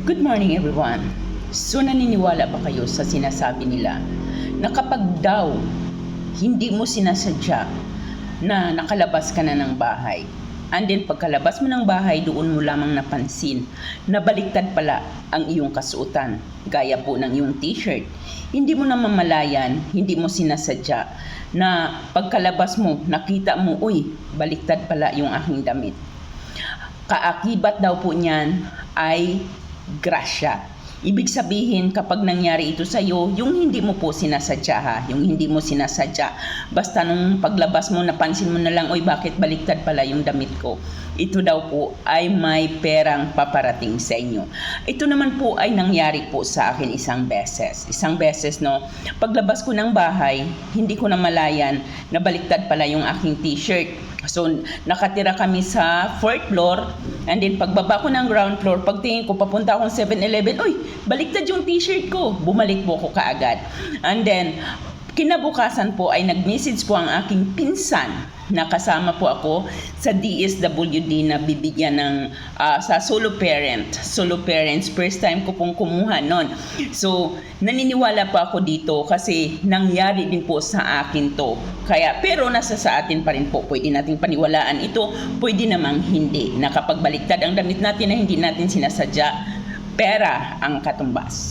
Good morning everyone. So naniniwala ba kayo sa sinasabi nila na kapag daw hindi mo sinasadya na nakalabas ka na ng bahay and then pagkalabas mo ng bahay doon mo lamang napansin na baliktad pala ang iyong kasuotan gaya po ng iyong t-shirt. Hindi mo na mamalayan, hindi mo sinasadya na pagkalabas mo nakita mo, uy, baliktad pala yung aking damit kaakibat daw po niyan ay grasya. Ibig sabihin, kapag nangyari ito sa iyo, yung hindi mo po sinasadya ha, yung hindi mo sinasadya, basta nung paglabas mo, napansin mo na lang, oy bakit baliktad pala yung damit ko. Ito daw po ay may perang paparating sa inyo. Ito naman po ay nangyari po sa akin isang beses. Isang beses, no, paglabas ko ng bahay, hindi ko na malayan na baliktad pala yung aking t-shirt. So, nakatira kami sa fourth floor and then pagbaba ko ng ground floor, pagtingin ko papunta akong 7-Eleven, uy, baliktad yung t-shirt ko. Bumalik po ako kaagad. And then, kinabukasan po ay nag-message po ang aking pinsan na kasama po ako sa DSWD na bibigyan ng ah, sa solo parent. Solo parents, first time ko pong kumuha nun. So, naniniwala po ako dito kasi nangyari din po sa akin to. Kaya, pero nasa sa atin pa rin po. Pwede nating paniwalaan ito, pwede namang hindi. Na kapag baliktad ang damit natin na hindi natin sinasadya, pera ang katumbas.